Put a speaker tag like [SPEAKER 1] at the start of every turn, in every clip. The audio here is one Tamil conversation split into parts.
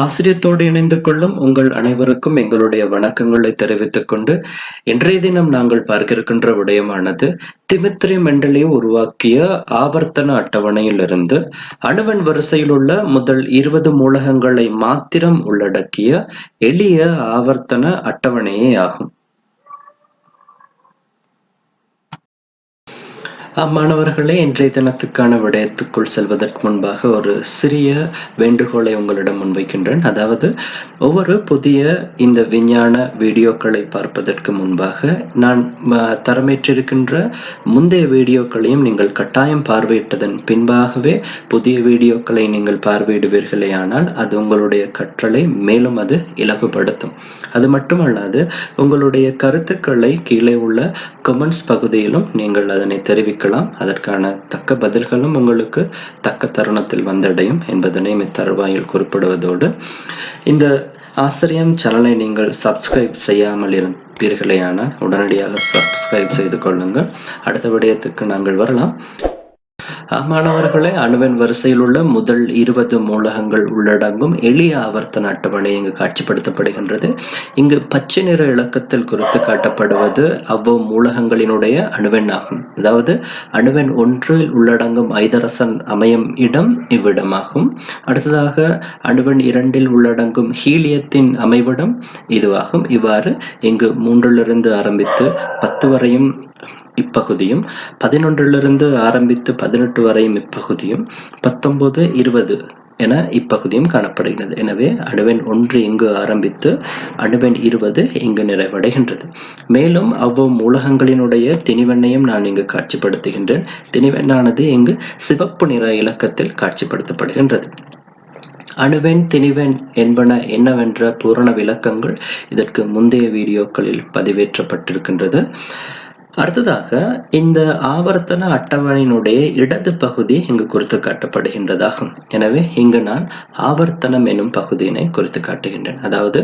[SPEAKER 1] ஆசிரியத்தோடு இணைந்து கொள்ளும் உங்கள் அனைவருக்கும் எங்களுடைய வணக்கங்களை தெரிவித்துக் கொண்டு இன்றைய தினம் நாங்கள் பார்க்கிருக்கின்ற விடயமானது திமித்ரி மெண்டலே உருவாக்கிய ஆவர்த்தன அட்டவணையிலிருந்து அணுவன் வரிசையில் உள்ள முதல் இருபது மூலகங்களை மாத்திரம் உள்ளடக்கிய எளிய ஆவர்த்தன அட்டவணையே ஆகும். மாணவர்களே இன்றைய தினத்துக்கான விடயத்துக்குள் செல்வதற்கு முன்பாக ஒரு சிறிய வேண்டுகோளை உங்களிடம் முன்வைக்கின்றேன். அதாவது ஒவ்வொரு புதிய இந்த விஞ்ஞான வீடியோக்களை பார்ப்பதற்கு முன்பாக நான் தரமேற்றிருக்கின்ற முந்தைய வீடியோக்களையும் நீங்கள் கட்டாயம் பார்வையிட்டதன் பின்பாகவே புதிய வீடியோக்களை நீங்கள் பார்வையிடுவீர்களே ஆனால் அது உங்களுடைய கற்றலை மேலும் அது இலகுபடுத்தும். அது மட்டுமல்லாது உங்களுடைய கருத்துக்களை கீழே உள்ள கமெண்ட்ஸ் பகுதியிலும் நீங்கள் அதனை தெரிவிக்கலாம். அதற்கான தக்க பதில்களும் உங்களுக்கு தக்க தருணத்தில் வந்தடையும் என்பதனை இத்தருவாயில் குறிப்பிடுவதோடு. இந்த ஆசிரியம் சேனலை நீங்கள் சப்ஸ்கிரைப் செய்யாமல் இருப்பீர்களேயானால் உடனடியாக சப்ஸ்கிரைப் செய்து கொள்ளுங்கள். அடுத்த விடயத்துக்கு நாங்கள் வரலாம். மாணவர்களே அணுவின் வரிசையில் உள்ள முதல் இருபது மூலகங்கள் உள்ளடங்கும் எளிய ஆவர்த்தன அட்டவணை இங்கு காட்சிப்படுத்தப்படுகின்றது. இங்கு பச்சை நிற இலக்கத்தில் குறித்து காட்டப்படுவது அவ்வளவு மூலகங்களினுடைய அணுவெண் ஆகும். அதாவது அணுவெண் ஒன்றில் உள்ளடங்கும் ஐதரசன் அமையும் இடம் இவ்விடமாகும். அடுத்ததாக அணுவெண் இரண்டில் உள்ளடங்கும் ஹீலியத்தின் அமைவிடம் இதுவாகும். இவ்வாறு இங்கு மூன்றிலிருந்து ஆரம்பித்து பத்து வரையும் இப்பகுதியும் பதினொன்றிலிருந்து ஆரம்பித்து பதினெட்டு வரையும் இப்பகுதியும் பத்தொன்பது இருபது என இப்பகுதியும் காணப்படுகிறது. எனவே அணுவெண் ஒன்று இங்கு ஆரம்பித்து அணுவெண் இருபது இங்கு நிறைவடைகின்றது. மேலும் அவ்வளவு உலகங்களினுடைய திணிவெண்ணையும் நான் இங்கு காட்சிப்படுத்துகின்றேன். திணிவெண்ணானது இங்கு சிவப்பு நிற இலக்கத்தில் காட்சிப்படுத்தப்படுகின்றது. அணுவெண் திணிவெண் என்பன என்னவென்ற பூரண விளக்கங்கள் இதற்கு முந்தைய வீடியோக்களில் பதிவேற்றப்பட்டிருக்கின்றது. அடுத்ததாக இந்த ஆவர்த்தன அட்டவணையினுடைய இடது பகுதி இங்கு குறித்து காட்டப்படுகின்றதாகும். எனவே இங்கு நான் ஆவர்த்தனம் எனும் பகுதியினை குறித்து காட்டுகின்றேன். அதாவது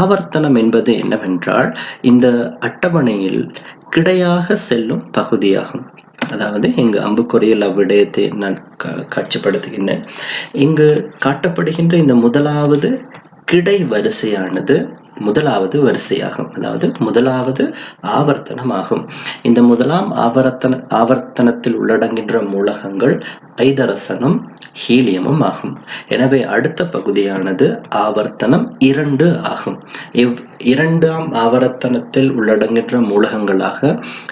[SPEAKER 1] ஆவர்த்தனம் என்பது என்னவென்றால் இந்த அட்டவணையில் கிடையாக செல்லும் பகுதியாகும். அதாவது இங்கு அம்புக்குறியில் அவ்விடயத்தை நான் காட்சிப்படுத்துகின்றேன். இங்கு காட்டப்படுகின்ற இந்த முதலாவது கிடை வரிசையானது முதலாவது வரிசையாகும். அதாவது முதலாவது ஆவர்த்தனம் ஆகும் இந்த முதலாம் ஆவர்த்தன ஆவர்த்தனத்தில் உள்ளடங்குகின்ற மூலகங்கள் ஐதரசனும் ஹீலியமும் ஆகும். எனவே அடுத்த பகுதியானது ஆவர்த்தனம் இரண்டு ஆகும். இவ் இரண்டாம் ஆவர்த்தனத்தில் உள்ளடங்குகின்ற மூலகங்களாக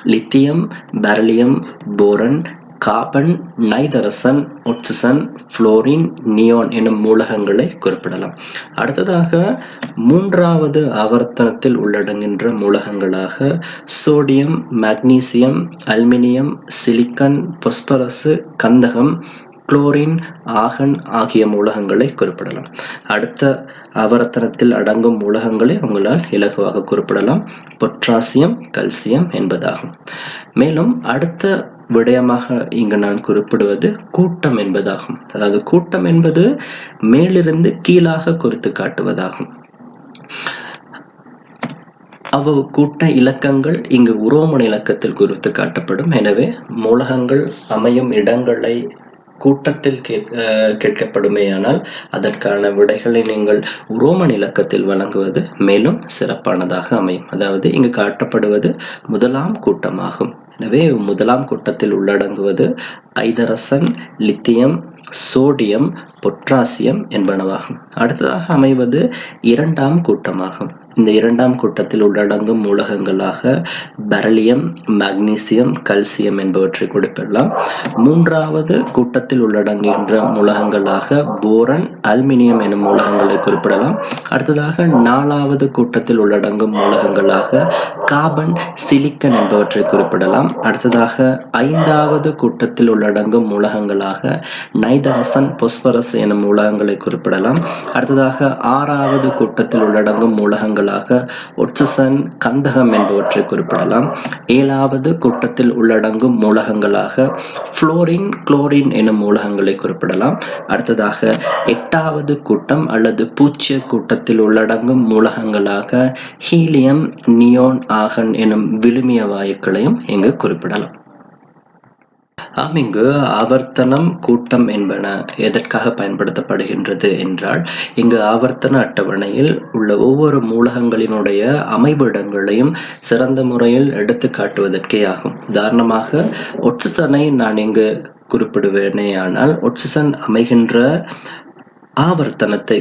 [SPEAKER 1] lithium beryllium boron carbon nitrogen oxygen fluorine neon எனும் மூலகங்களை குறிப்பிடலாம். அடுத்ததாக மூன்றாவது ஆவர்த்தனத்தில் உள்ளடங்கின்ற மூலகங்களாக sodium magnesium aluminium silicon phosphorus கந்தகம் குளோரின் ஆகன் ஆகிய மூலகங்களை குறிப்பிடலாம். அடுத்த ஆவர்த்தனத்தில் அடங்கும் மூலகங்களை உங்களால் இலகுவாக குறிப்பிடலாம். பொட்டாசியம் கல்சியம் என்பதாகும். மேலும் அடுத்த விடயமாக இங்கு நான் குறிப்பிடுவது கூட்டம் என்பதாகும். அதாவது கூட்டம் என்பது மேலிருந்து கீழாக குறித்து காட்டுவதாகும். அவ்வளவு கூட்ட இலக்கங்கள் இங்கு உரோமன் இலக்கத்தில் குறித்து காட்டப்படும். எனவே மூலகங்கள் அமையும் இடங்களை கூட்டத்தில் கேட்கப்படுமேயானால் அதற்கான விடைகளை நீங்கள் உரோமன் இலக்கத்தில் வழங்குவது மேலும் சிறப்பானதாக அமையும். அதாவது இங்கு காட்டப்படுவது முதலாம் கூட்டமாகும். எனவே முதலாம் கூட்டத்தில் உள்ளடங்குவது ஐதரசன் லித்தியம் சோடியம் பொட்டாசியம் என்பனவாகும். அடுத்ததாக அமைவது இரண்டாம் கூட்டமாகும். இந்த இரண்டாம் கூட்டத்தில் உள்ளடங்கும் மூலகங்களாக பெரலியம் மக்னீசியம் கல்சியம் என்பவற்றை குறிப்பிடலாம். மூன்றாவது கூட்டத்தில் உள்ளடங்குகின்ற மூலகங்களாக போரன் அல்மினியம் எனும் மூலகங்களை குறிப்பிடலாம். அடுத்ததாக நாலாவது கூட்டத்தில் உள்ளடங்கும் மூலகங்களாக கார்பன் சிலிக்கன் என்பவற்றை குறிப்பிடலாம். அடுத்ததாக ஐந்தாவது கூட்டத்தில் உள்ளடங்கும் மூலகங்களாக ஐதரசன் பொஸ்பரஸ் எனும் மூலகங்களை குறிப்பிடலாம். அடுத்ததாக ஆறாவது கூட்டத்தில் உள்ளடங்கும் உலகங்களாக மூலகங்களாக ஒட்சசன் கந்தகம் என்பவற்றை குறிப்பிடலாம். ஏழாவது கூட்டத்தில் உள்ளடங்கும் மூலகங்களாக புளோரின் குளோரின் எனும் மூலகங்களை குறிப்பிடலாம். அடுத்ததாக எட்டாவது கூட்டம் அல்லது பூச்சிய கூட்டத்தில் உள்ளடங்கும் மூலகங்களாக ஹீலியம் நியோன் ஆகன் எனும் விழுமிய வாயுக்களையும் இங்கு குறிப்பிடலாம். ஆம் இங்கு ஆவர்த்தனம் கூட்டம் என்பன எதற்காக பயன்படுத்தப்படுகின்றது என்றால் இங்கு ஆவர்த்தன அட்டவணையில் உள்ள ஒவ்வொரு மூலகங்களினுடைய அமைவிடங்களையும் சிறந்த முறையில் எடுத்து காட்டுவதற்கே ஆகும். உதாரணமாக ஒட்சிசனை நான் இங்கு குறிப்பிடுவேனேயானால் ஒட்சிசன் அமைகின்ற ஆவர்த்தனத்தை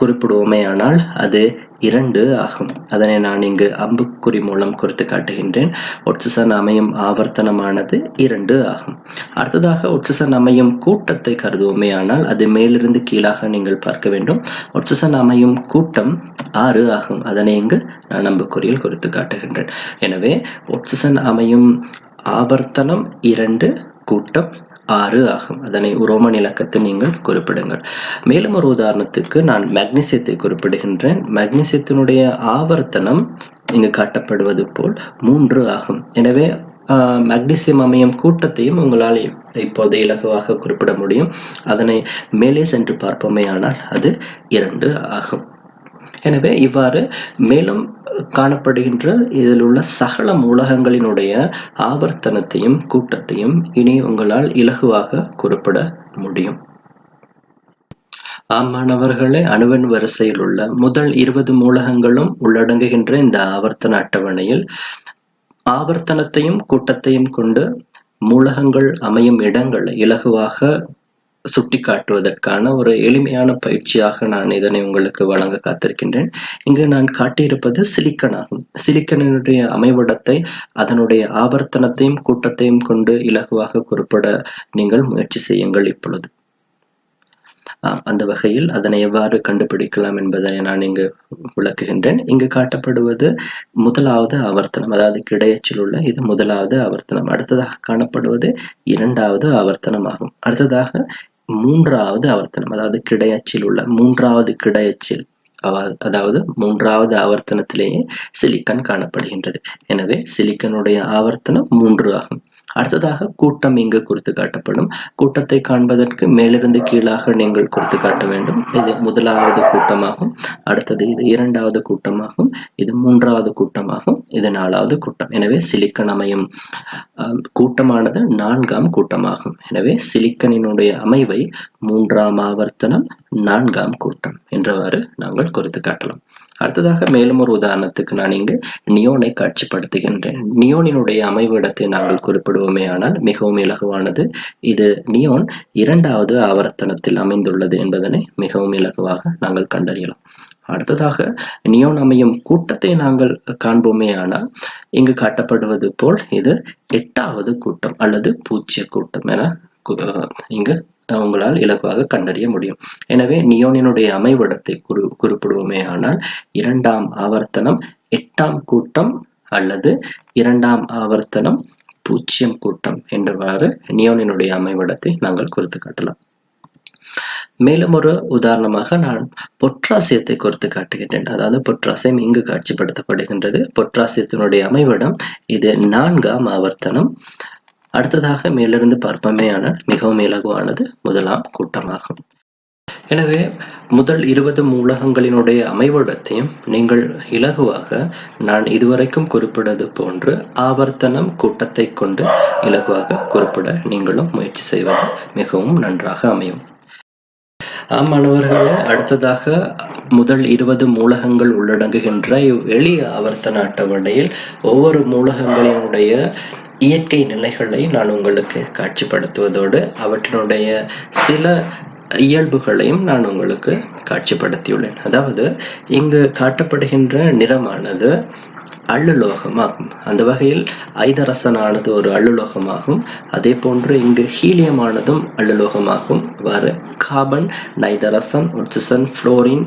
[SPEAKER 1] குறிப்பிடுவோமேயானால் அது இரண்டு ஆகும். அதனை நான் இங்கு அம்புக்குறி மூலம் குறித்து காட்டுகின்றேன். ஒட்சிசன் அமையும் ஆவர்த்தனமானது இரண்டு ஆகும். அடுத்ததாக ஒட்சிசன் அமையும் கூட்டத்தை கருதுவோமே ஆனால் அது மேலிருந்து கீழாக நீங்கள் பார்க்க வேண்டும். ஒட்சிசன் அமையும் கூட்டம் ஆறு ஆகும். அதனை இங்கு நான் அம்புக்குறியில் குறித்து காட்டுகின்றேன். எனவே ஒட்சிசன் அமையும் ஆவர்த்தனம் இரண்டு கூட்டம் ஆறு ஆகும். அதனை ரோமன் இலக்கத்தில் நீங்கள் குறிப்பிடுங்கள். மேலும் ஒரு உதாரணத்துக்கு நான் மெக்னீசியத்தை குறிப்பிடுகின்றேன். மெக்னீசியத்தினுடைய ஆவர்த்தனம் இங்கு காட்டப்படுவது போல் மூன்று ஆகும். எனவே மக்னீசியம் அமையும் கூட்டத்தையும் உங்களால் இப்போது இலகுவாக குறிப்பிட முடியும். அதனை மேலே சென்று பார்ப்போமே ஆனால் அது இரண்டு ஆகும். எனவே இவ்வாறு மேலும் காணப்படுகின்ற இதில் உள்ள சகல மூலகங்களினுடைய ஆவர்த்தனத்தையும் கூட்டத்தையும் இனி உங்களால் இலகுவாக குறிப்பிட முடியும். ஆம் மாணவர்களே அணுவன் வரிசையில் உள்ள முதல் இருபது மூலகங்களும் உள்ளடங்குகின்ற இந்த ஆவர்த்தன அட்டவணையில் ஆவர்த்தனத்தையும் கூட்டத்தையும் கொண்டு மூலகங்கள் அமையும் இடங்கள் இலகுவாக சுட்டி காட்டுவதற்கான ஒரு எளிமையான பயிற்சியாக நான் இதனை உங்களுக்கு வழங்க காத்திருக்கின்றேன். இங்கு நான் காட்டியிருப்பது சிலிக்கன். ஆகும் சிலிக்கனினுடைய அமைவிடத்தை அதனுடைய ஆவர்த்தனத்தையும் கூட்டத்தையும் கொண்டு இலகுவாக குறிப்பிட நீங்கள் முயற்சி செய்யுங்கள் இப்பொழுது. அந்த வகையில் அதனை எவ்வாறு கண்டுபிடிக்கலாம் என்பதை நான் இங்கு விளக்குகின்றேன். இங்கு காட்டப்படுவது முதலாவது ஆவர்த்தனம் அதாவது கிடையச்சில் உள்ள இது முதலாவது ஆவர்த்தனம். அடுத்ததாக காணப்படுவது இரண்டாவது ஆவர்த்தனம் ஆகும். அடுத்ததாக மூன்றாவது ஆவர்த்தனம் அதாவது கிடையச்சில் உள்ள மூன்றாவது கிடையச்சில் அதாவது மூன்றாவது ஆவர்த்தனத்திலேயே சிலிக்கன் காணப்படுகின்றது. எனவே சிலிக்கனுடைய ஆவர்த்தனம் மூன்று ஆகும். அடுத்ததாக கூட்டம் இங்கு குறித்து காட்டப்படும். கூட்டத்தை காண்பதற்கு மேலிருந்து கீழாக நீங்கள் குறித்து காட்ட வேண்டும். இது முதலாவது கூட்டமாகும். அடுத்தது இது இரண்டாவது கூட்டமாகும். இது மூன்றாவது கூட்டமாகும். இது நாலாவது கூட்டம். எனவே சிலிக்கன் அமையும் கூட்டமானது நான்காம் கூட்டமாகும். எனவே சிலிக்கனினுடைய அமைவை மூன்றாம் ஆவர்த்தனம் நான்காம் கூட்டம் என்றவாறு நாங்கள் குறித்து காட்டலாம். அடுத்ததாக மேலும் ஒரு உதாரணத்துக்கு நான் இங்கு நியோனை காட்சிப்படுத்துகின்றேன். நியோனினுடைய அமைவிடத்தை நாங்கள் குறிப்பிடுவோமே ஆனால் மிகவும் இலகுவானது. இது நியோன் இரண்டாவது ஆவர்த்தனத்தில் அமைந்துள்ளது என்பதனை மிகவும் இலகுவாக நாங்கள் கண்டறியலாம். அடுத்ததாக நியோன் அமையும் கூட்டத்தை நாங்கள் காண்போமே ஆனால் இங்கு காட்டப்படுவது போல் இது எட்டாவது கூட்டம் அல்லது பூச்சிய கூட்டம் என இங்கு உங்களால் இலகுவாக கண்டறிய முடியும். எனவே நியோனினுடைய அமைவிடத்தை குறி குறிப்பிடுவோமே ஆனால் இரண்டாம் ஆவர்த்தனம் எட்டாம் கூட்டம் அல்லது இரண்டாம் ஆவர்த்தனம் பூஜ்ஜியம் கூட்டம் என்றவாறு நியோனினுடைய அமைவிடத்தை நாங்கள் குறித்து காட்டலாம். மேலும் ஒரு உதாரணமாக நான் பொற்றாசியத்தை குறித்து காட்டுகின்றேன். அதாவது பொற்றாசியம் இங்கு காட்சிப்படுத்தப்படுகின்றது. பொற்றாசியத்தினுடைய அமைவிடம் இது நான்காம் ஆவர்த்தனம் அடுத்ததாக மேலிருந்து பார்ப்பமே ஆனால் மிகவும் இலகுவானது முதலாம் கூட்டமாகும். எனவே முதல் இருபது மூலகங்களினுடைய அமைவிடத்தையும் நீங்கள் இலகுவாக நான் இதுவரைக்கும் குறிப்பிடது போன்று ஆவர்த்தனம் கூட்டத்தை கொண்டு இலகுவாக குறிப்பிட நீங்களும் முயற்சி செய்வது மிகவும் நன்றாக அமையும். மாணவர்களே அடுத்ததாக முதல் இருபது மூலகங்கள் உள்ளடங்குகின்ற இவ் எளிய ஆவர்த்தன அட்டவணையில் ஒவ்வொரு மூலகங்களினுடைய இயற்கை நிலைகளை நான் உங்களுக்கு காட்சிப்படுத்துவதோடு அவற்றினுடைய சில இயல்புகளையும் நான் உங்களுக்கு காட்சிப்படுத்தியுள்ளேன். அதாவது இங்கு காட்டப்படுகின்ற நிறமானது அள்ளுலோகமாகும் அந்த வகையில் ஐதரசனானது ஒரு அள்ளுலோகமாகும் அதே போன்று இங்கு ஹீலியமானதும் அள்ளுலோகமாகும் இவ்வாறு carbon nitrogen oxygen fluorine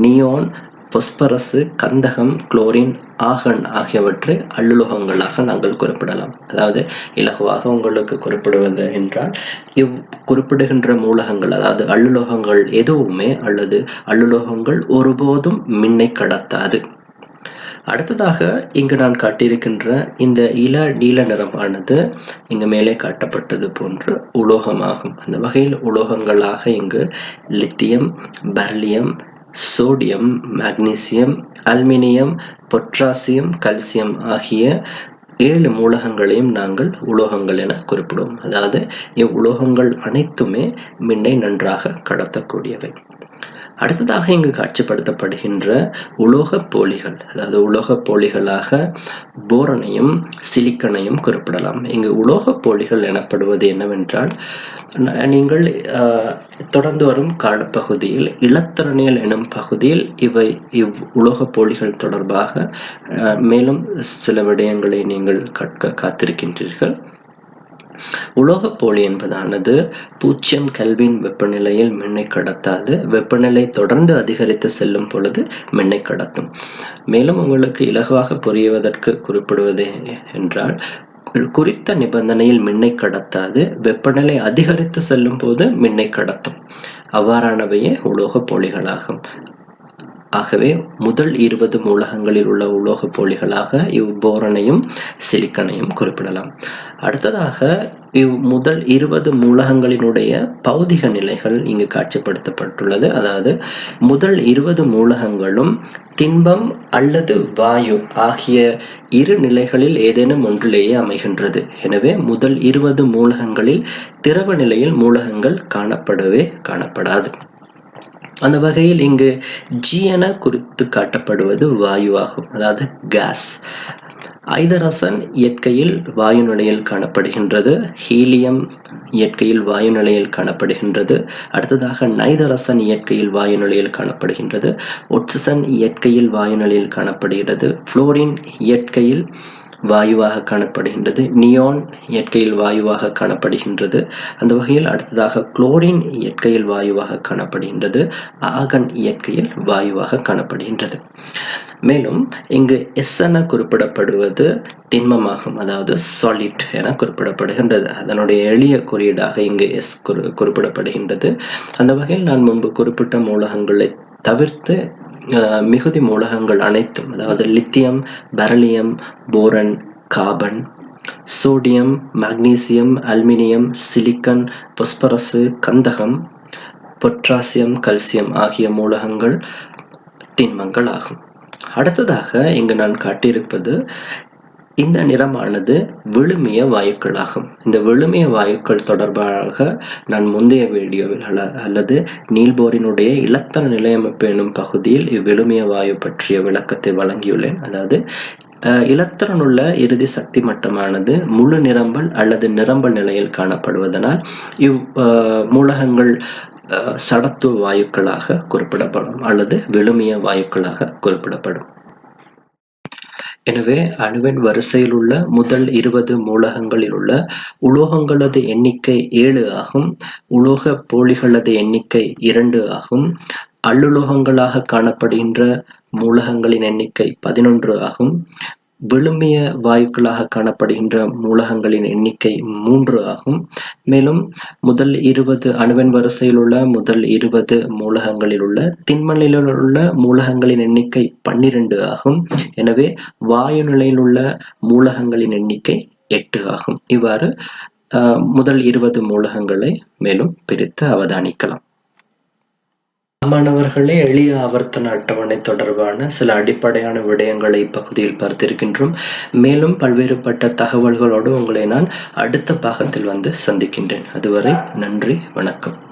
[SPEAKER 1] neon phosphorus கந்தகம் குளோரின் ஆகன் ஆகியவற்றை அள்ளுலோகங்களாக நாங்கள் குறிப்பிடலாம். அதாவது இலகுவாக உங்களுக்கு குறிப்பிடுவது என்றால் இவ் குறிப்பிடுகின்ற மூலகங்கள் அதாவது அள்ளுலோகங்கள் எதுவுமே அல்லது அள்ளுலோகங்கள் ஒருபோதும் மின்னை கடத்தாது. அடுத்ததாக இங்கு நான் காட்டியிருக்கின்ற இந்த இள நீல நிறமானது இங்கு மேலே காட்டப்பட்டது போன்று உலோகமாகும். அந்த வகையில் உலோகங்களாக இங்கு lithium beryllium sodium magnesium aluminium potassium calcium ஆகிய ஏழு மூலகங்களையும் நாங்கள் உலோகங்கள் என குறிப்பிடுவோம். அதாவது இவ்வுலோகங்கள் அனைத்துமே மின்னை நன்றாக கடத்தக்கூடியவை. அடுத்ததாக இங்கு காட்சிப்படுத்தப்படுகின்ற உலோகப் போலிகள் அதாவது உலோகப் போலிகளாக போரனையும் சிலிக்கனையும் குறிப்பிடலாம். இங்கு உலோகப் போலிகள் எனப்படுவது என்னவென்றால் நீங்கள் தொடர்ந்து வரும் காலப்பகுதியில் இளத்திறனியல் எனும் பகுதியில் இவை இவ் உலோகப் போலிகள் தொடர்பாக மேலும் சில விடயங்களை நீங்கள் கற்க காத்திருக்கின்றீர்கள். உலோகப் போலி என்பதானது பூஜ்ஜியம் கெல்வின் வெப்பநிலையில் மின்னை கடத்தாது வெப்பநிலை தொடர்ந்து அதிகரித்து செல்லும் பொழுது மின்னை கடத்தும். மேலும் உங்களுக்கு இலகுவாக புரிவதற்கு குறிப்பிடுவது என்றால் குறித்த நிபந்தனையில் மின்னை கடத்தாது வெப்பநிலை அதிகரித்து செல்லும் போது மின்னை கடத்தும். அவ்வாறானவையே உலோகப் போலிகளாகும். ஆகவே முதல் இருபது மூலகங்களில் உள்ள உலோகப் போலிகளாக இவ் போரனையும் சிலிக்கனையும் குறிப்பிடலாம். அடுத்ததாக இவ் முதல் இருபது மூலகங்களினுடைய பௌதிக நிலைகள் இங்கு காட்சிப்படுத்தப்பட்டுள்ளது. அதாவது முதல் இருபது மூலகங்களும் திண்பம் அல்லது வாயு ஆகிய இரு நிலைகளில் ஏதேனும் ஒன்றிலேயே அமைகின்றது. எனவே முதல் இருபது மூலகங்களில் திரவ நிலையில் மூலகங்கள் காணப்படவே காணப்படாது. அந்த வகையில் இங்கு ஜி என குறித்து காட்டப்படுவது வாயுவாகும் அதாவது கேஸ் ஐதரசன் இயற்கையில் வாயு நிலையில் காணப்படுகின்றது ஹீலியம் இயற்கையில் வாயு நிலையில் காணப்படுகின்றது அடுத்ததாக நைதரசன் இயற்கையில் வாயு நிலையில் காணப்படுகின்றது ஒட்சிசன் இயற்கையில் வாயு நிலையில் காணப்படுகிறது புளோரின் இயற்கையில் வாயுவாக காணப்படுகின்றது. நியோன் இயற்கையில் வாயுவாக காணப்படுகின்றது. அந்த வகையில் அடுத்ததாக குளோரின் இயற்கையில் வாயுவாக காணப்படுகின்றது. ஆகன் இயற்கையில் வாயுவாக காணப்படுகின்றது. மேலும் இங்கு எஸ் என குறிப்பிடப்படுவது திண்மமாகும் அதாவது சாலிட் என குறிப்பிடப்படுகின்றது. அதனுடைய எளிய குறியீடாக இங்கு எஸ் குறிப்பிடப்படுகின்றது. அந்த வகையில் நான் முன்பு குறிப்பிட்ட மூலகங்களை தவிர்த்து மிகுதி மூலகங்கள் அனைத்தும் அதாவது lithium beryllium boron carbon sodium magnesium aluminium silicon phosphorus கந்தகம் பொட்டாசியம் கல்சியம் ஆகிய மூலகங்கள் திண்மங்கள் ஆகும் அடுத்ததாக இங்கு நான் காட்டியிருப்பது இந்த நிறமானது விழுமிய வாயுக்கள் ஆகும் இந்த விழுமிய வாயுக்கள் தொடர்பாக நான் முந்தைய வீடியோவில் அல்லது நீல்போரினுடைய இலத்தன நிலையமைப்பு எனும் பகுதியில் இவ்விழுமிய வாயு பற்றிய விளக்கத்தை வழங்கியுள்ளேன். அதாவது இலத்திரனுள்ள இறுதி சக்தி மட்டமானது முழு நிரம்பல் அல்லது நிரம்பல் நிலையில் காணப்படுவதனால் இவ் மூலகங்கள் சடத்துவ வாயுக்களாக குறிப்பிடப்படும் அல்லது விழுமிய வாயுக்களாக குறிப்பிடப்படும். எனவே அணுவின் வரிசையில் உள்ள முதல் இருபது மூலகங்களில் உள்ள உலோகங்களது எண்ணிக்கை ஏழு ஆகும். உலோக போலிகளது எண்ணிக்கை இரண்டு ஆகும். அல்லுலோகங்களாக காணப்படுகின்ற மூலகங்களின் எண்ணிக்கை பதினொன்று ஆகும். விழுமிய வாயுக்களாக காணப்படுகின்ற மூலகங்களின் எண்ணிக்கை மூன்று ஆகும். மேலும் முதல் இருபது அணுவின் வரிசையில் உள்ள முதல் இருபது மூலகங்களில் உள்ள திண்மநிலையில் உள்ள மூலகங்களின் எண்ணிக்கை பன்னிரண்டு ஆகும். எனவே வாயு நிலையில் உள்ள மூலகங்களின் எண்ணிக்கை எட்டு ஆகும். இவ்வாறு முதல் இருபது மூலகங்களை மேலும் பிரித்து அவதானிக்கலாம். மாணவர்களே எளிய ஆவர்த்தன அட்டவணை தொடர்பான சில அடிப்படையான விடயங்களை இப்பகுதியில் பார்த்திருக்கின்றோம். மேலும் பல்வேறுபட்ட தகவல்களோடு உங்களை நான் அடுத்த பாகத்தில் வந்து சந்திக்கின்றேன். அதுவரை நன்றி வணக்கம்.